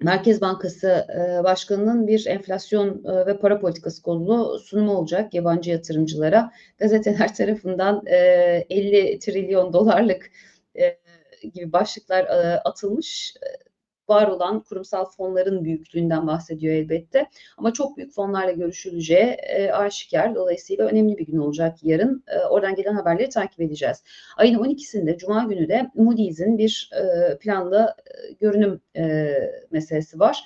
Merkez Bankası e, Başkanı'nın bir enflasyon e, ve para politikası konulu sunumu olacak yabancı yatırımcılara. Gazeteler tarafından e, 50 trilyon dolarlık e, gibi başlıklar e, atılmış. Var olan kurumsal fonların büyüklüğünden bahsediyor elbette. Ama çok büyük fonlarla görüşüleceği e, aşikar. Dolayısıyla önemli bir gün olacak yarın. E, oradan gelen haberleri takip edeceğiz. Ayın 12'sinde Cuma günü de Moody's'in bir e, planlı e, görünüm e, meselesi var.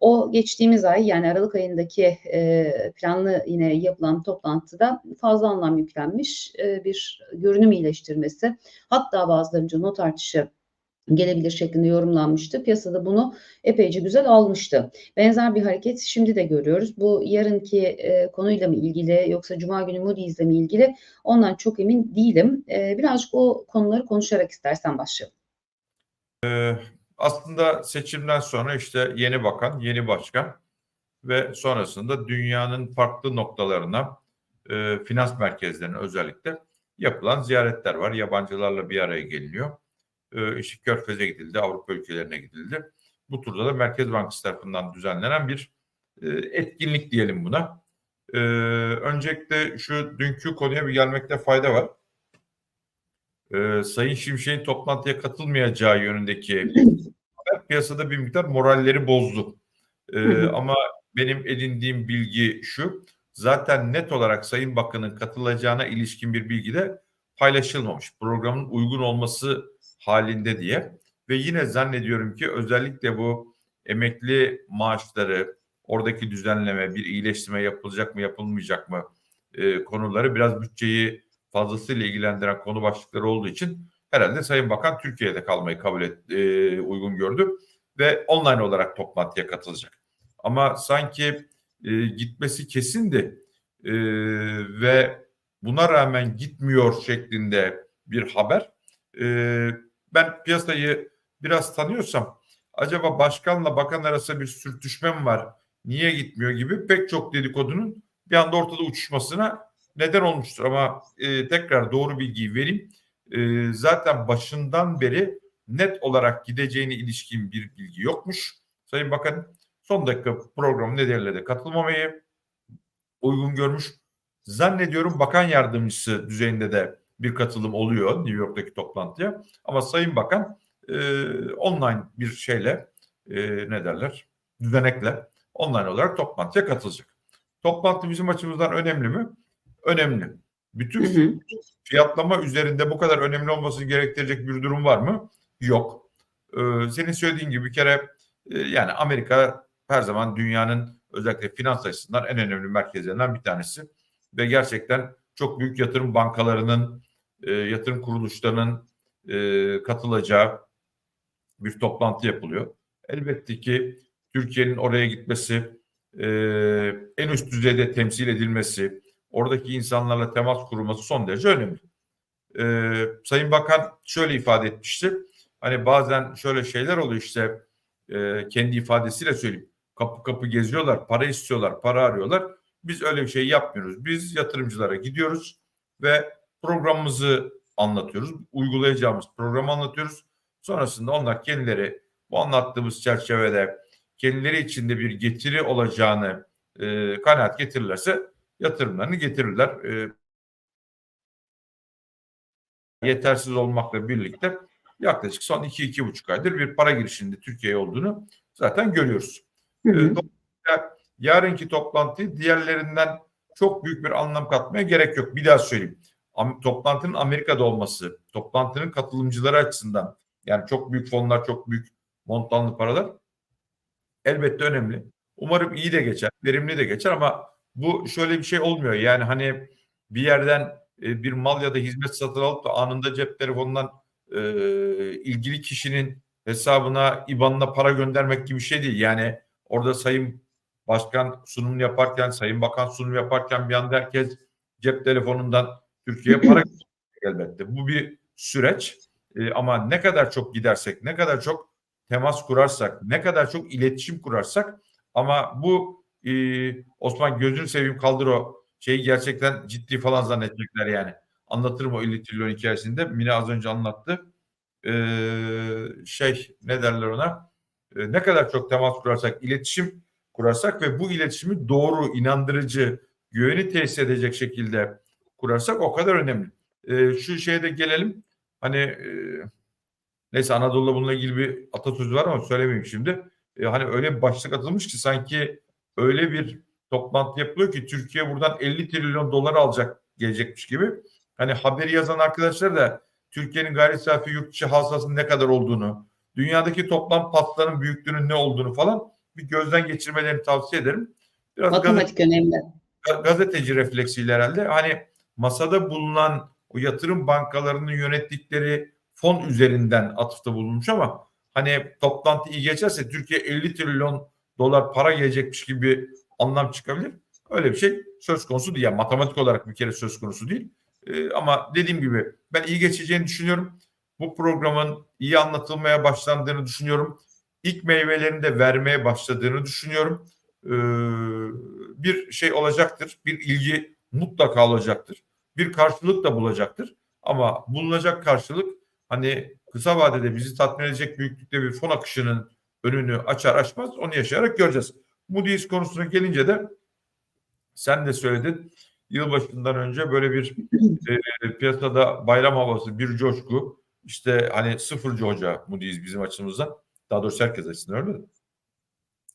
O geçtiğimiz ay yani Aralık ayındaki e, planlı yine yapılan toplantıda fazla anlam yüklenmiş e, bir görünüm iyileştirmesi. Hatta bazılarınca not artışı gelebilir şeklinde yorumlanmıştı. Piyasada bunu epeyce güzel almıştı. Benzer bir hareket şimdi de görüyoruz. Bu yarınki e, konuyla mı ilgili yoksa Cuma günü Moody's'le mi ilgili ondan çok emin değilim. E, birazcık o konuları konuşarak istersen başlayalım. Ee, aslında seçimden sonra işte yeni bakan, yeni başkan ve sonrasında dünyanın farklı noktalarına, e, finans merkezlerine özellikle yapılan ziyaretler var. Yabancılarla bir araya geliniyor e, işte Körfez'e gidildi, Avrupa ülkelerine gidildi. Bu turda da Merkez Bankası tarafından düzenlenen bir e, etkinlik diyelim buna. E, öncelikle şu dünkü konuya bir gelmekte fayda var. E, Sayın Şimşek'in toplantıya katılmayacağı yönündeki haber piyasada bir miktar moralleri bozdu. E, ama benim edindiğim bilgi şu, zaten net olarak Sayın Bakan'ın katılacağına ilişkin bir bilgi de paylaşılmamış. Programın uygun olması halinde diye ve yine zannediyorum ki özellikle bu emekli maaşları oradaki düzenleme bir iyileştirme yapılacak mı yapılmayacak mı e, konuları biraz bütçeyi fazlasıyla ilgilendiren konu başlıkları olduğu için herhalde Sayın Bakan Türkiye'de kalmayı kabul et, e, uygun gördü ve online olarak toplantıya katılacak. Ama sanki e, gitmesi kesindi e, ve buna rağmen gitmiyor şeklinde bir haber e, ben piyasayı biraz tanıyorsam acaba başkanla bakan arasında bir sürtüşme mi var? Niye gitmiyor gibi pek çok dedikodunun bir anda ortada uçuşmasına neden olmuştur. Ama e, tekrar doğru bilgiyi vereyim. E, zaten başından beri net olarak gideceğine ilişkin bir bilgi yokmuş. Sayın Bakan son dakika program nedeniyle de katılmamayı uygun görmüş. Zannediyorum bakan yardımcısı düzeyinde de bir katılım oluyor New York'taki toplantıya. Ama Sayın Bakan e, online bir şeyle e, ne derler düzenekle online olarak toplantıya katılacak. Toplantı bizim açımızdan önemli mi? Önemli. Bütün hı hı. fiyatlama üzerinde bu kadar önemli olması gerektirecek bir durum var mı? Yok. Ee, senin söylediğin gibi bir kere e, yani Amerika her zaman dünyanın özellikle finans açısından en önemli merkezlerinden bir tanesi ve gerçekten çok büyük yatırım bankalarının e, yatırım kuruluşlarının e, katılacağı bir toplantı yapılıyor. Elbette ki Türkiye'nin oraya gitmesi, e, en üst düzeyde temsil edilmesi, oradaki insanlarla temas kurulması son derece önemli. E, Sayın Bakan şöyle ifade etmişti. Hani bazen şöyle şeyler oluyor işte e, kendi ifadesiyle söyleyeyim. Kapı kapı geziyorlar, para istiyorlar, para arıyorlar. Biz öyle bir şey yapmıyoruz. Biz yatırımcılara gidiyoruz ve programımızı anlatıyoruz. Uygulayacağımız programı anlatıyoruz. Sonrasında onlar kendileri bu anlattığımız çerçevede kendileri içinde bir getiri olacağını e, kanaat getirirlerse yatırımlarını getirirler. E, yetersiz olmakla birlikte yaklaşık son 2-2,5 aydır bir para girişinde Türkiye olduğunu zaten görüyoruz. Hı hı. E, yarınki toplantı diğerlerinden çok büyük bir anlam katmaya gerek yok. Bir daha söyleyeyim toplantının Amerika'da olması, toplantının katılımcıları açısından yani çok büyük fonlar, çok büyük montanlı paralar elbette önemli. Umarım iyi de geçer, verimli de geçer ama bu şöyle bir şey olmuyor. Yani hani bir yerden e, bir mal ya da hizmet satın alıp da anında cep telefonundan e, ilgili kişinin hesabına, IBAN'ına para göndermek gibi bir şey değil. Yani orada Sayın Başkan sunum yaparken, Sayın Bakan sunum yaparken bir anda herkes cep telefonundan Türkiye'ye para elbette. Bu bir süreç e, ama ne kadar çok gidersek, ne kadar çok temas kurarsak, ne kadar çok iletişim kurarsak ama bu e, Osman gözünü seveyim kaldır o şeyi gerçekten ciddi falan zannedecekler yani. Anlatırım o 50 trilyon hikayesinde. Mine az önce anlattı. Ee, şey ne derler ona? e, ne kadar çok temas kurarsak, iletişim kurarsak ve bu iletişimi doğru, inandırıcı, güveni tesis edecek şekilde kurarsak o kadar önemli. E, şu şeye de gelelim. Hani e, neyse Anadolu'da bununla ilgili bir atasözü var ama söylemeyeyim şimdi. E, hani öyle bir başlık atılmış ki sanki öyle bir toplantı yapılıyor ki Türkiye buradan 50 trilyon dolar alacak gelecekmiş gibi. Hani haberi yazan arkadaşlar da Türkiye'nin gayri safi yurt içi hasılasının ne kadar olduğunu, dünyadaki toplam patların büyüklüğünün ne olduğunu falan bir gözden geçirmelerini tavsiye ederim. Biraz Matematik önemli. gazete- gazeteci refleksiyle herhalde. Hani masada bulunan o yatırım bankalarının yönettikleri fon üzerinden atıfta bulunmuş ama hani toplantı iyi geçerse Türkiye 50 trilyon dolar para gelecekmiş gibi anlam çıkabilir. Öyle bir şey söz konusu değil. Yani matematik olarak bir kere söz konusu değil. Ee, ama dediğim gibi ben iyi geçeceğini düşünüyorum. Bu programın iyi anlatılmaya başlandığını düşünüyorum. İlk meyvelerini de vermeye başladığını düşünüyorum. Ee, bir şey olacaktır. Bir ilgi mutlaka olacaktır. Bir karşılık da bulacaktır. Ama bulunacak karşılık hani kısa vadede bizi tatmin edecek büyüklükte bir fon akışının önünü açar açmaz onu yaşayarak göreceğiz. Moody's konusuna gelince de sen de söyledin. Yılbaşından önce böyle bir e, piyasada bayram havası, bir coşku. İşte hani sıfırcı hoca Moody's bizim açımızdan. Daha doğrusu herkes açısından öyle de.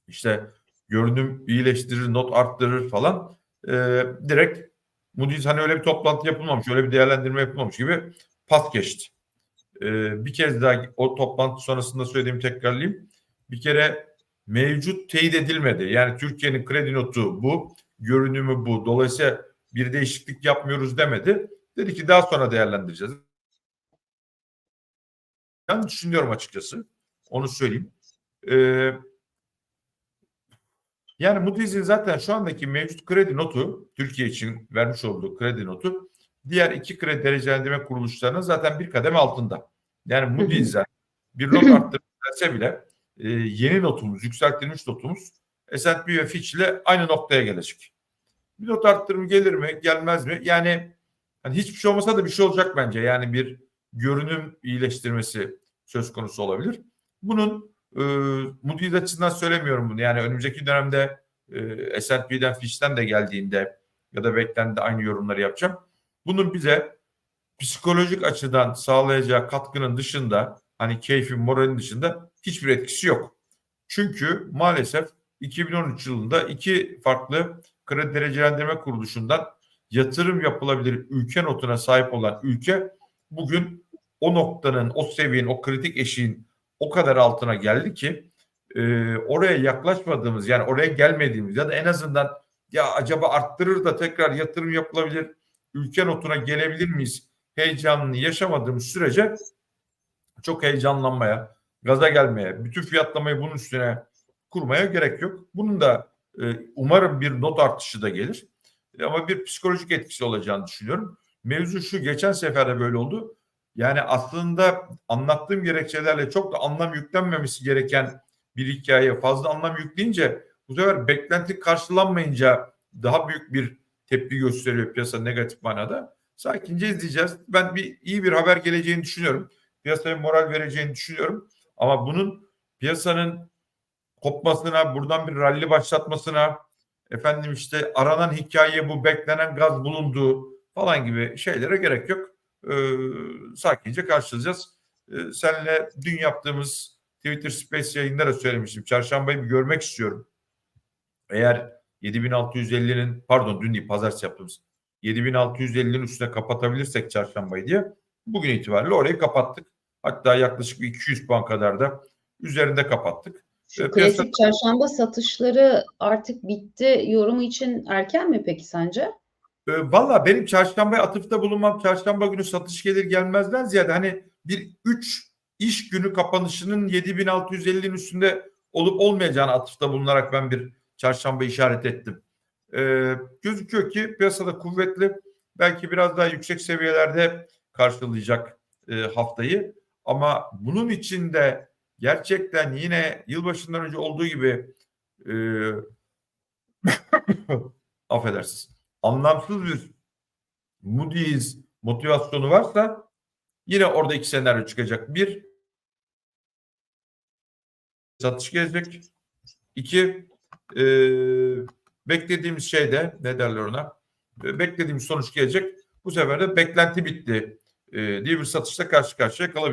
İşte görünüm iyileştirir, not arttırır falan. E, direkt Moody's hani öyle bir toplantı yapılmamış, öyle bir değerlendirme yapılmamış gibi pas geçti. E, bir kez daha o toplantı sonrasında söylediğimi tekrarlayayım. Bir kere mevcut teyit edilmedi. Yani Türkiye'nin kredi notu bu, görünümü bu. Dolayısıyla bir değişiklik yapmıyoruz demedi. Dedi ki daha sonra değerlendireceğiz. Ben düşünüyorum açıkçası. Onu söyleyeyim. Ee, yani Moody's'in zaten şu andaki mevcut kredi notu, Türkiye için vermiş olduğu kredi notu, diğer iki kredi derecelendirme kuruluşlarının zaten bir kademe altında. Yani Moody's'e bir not arttırılsa bile e, yeni notumuz, yükseltilmiş notumuz S&P ve Fitch ile aynı noktaya gelecek. Bir not arttırımı gelir mi, gelmez mi? Yani hani hiçbir şey olmasa da bir şey olacak bence. Yani bir görünüm iyileştirmesi söz konusu olabilir. Bunun e, Moody's açısından söylemiyorum bunu. Yani önümüzdeki dönemde e, S&P'den, Fitch'ten de geldiğinde ya da beklendi aynı yorumları yapacağım. Bunun bize psikolojik açıdan sağlayacağı katkının dışında hani keyfin, moralin dışında hiçbir etkisi yok. Çünkü maalesef 2013 yılında iki farklı kredi derecelendirme kuruluşundan yatırım yapılabilir ülke notuna sahip olan ülke bugün o noktanın, o seviyenin, o kritik eşiğin o kadar altına geldi ki e, oraya yaklaşmadığımız yani oraya gelmediğimiz ya da en azından ya acaba arttırır da tekrar yatırım yapılabilir ülke notuna gelebilir miyiz heyecanını yaşamadığımız sürece çok heyecanlanmaya, gaza gelmeye, bütün fiyatlamayı bunun üstüne kurmaya gerek yok. Bunun da e, umarım bir not artışı da gelir. Ama bir psikolojik etkisi olacağını düşünüyorum. Mevzu şu geçen sefer de böyle oldu. Yani aslında anlattığım gerekçelerle çok da anlam yüklenmemesi gereken bir hikaye fazla anlam yükleyince bu sefer beklenti karşılanmayınca daha büyük bir tepki gösteriyor piyasa negatif manada. Sakince izleyeceğiz. Ben bir iyi bir haber geleceğini düşünüyorum. Piyasaya moral vereceğini düşünüyorum. Ama bunun piyasanın kopmasına, buradan bir ralli başlatmasına, efendim işte aranan hikaye bu, beklenen gaz bulunduğu falan gibi şeylere gerek yok. Ee, sakince karşılayacağız. Ee, seninle dün yaptığımız Twitter Space yayında da söylemiştim. Çarşambayı bir görmek istiyorum. Eğer 7650'nin pardon dün değil pazartesi yaptığımız 7650'nin üstüne kapatabilirsek çarşambayı diye bugün itibariyle orayı kapattık. Hatta yaklaşık bir 200 puan kadar da üzerinde kapattık. Ee, klasik piyasa- çarşamba satışları artık bitti yorumu için erken mi peki sence? E, Valla benim çarşambaya atıfta bulunmam çarşamba günü satış gelir gelmezden ziyade hani bir 3 iş günü kapanışının 7650'nin üstünde olup olmayacağını atıfta bulunarak ben bir çarşamba işaret ettim. E, gözüküyor ki piyasada kuvvetli belki biraz daha yüksek seviyelerde karşılayacak e, haftayı ama bunun içinde gerçekten yine yılbaşından önce olduğu gibi e, affedersiniz anlamsız bir Moody's motivasyonu varsa yine orada iki senaryo çıkacak. Bir satış gelecek. İki, e, beklediğimiz şey de ne derler ona? E, beklediğimiz sonuç gelecek. Bu sefer de beklenti bitti e, diye bir satışla karşı karşıya kalabiliriz.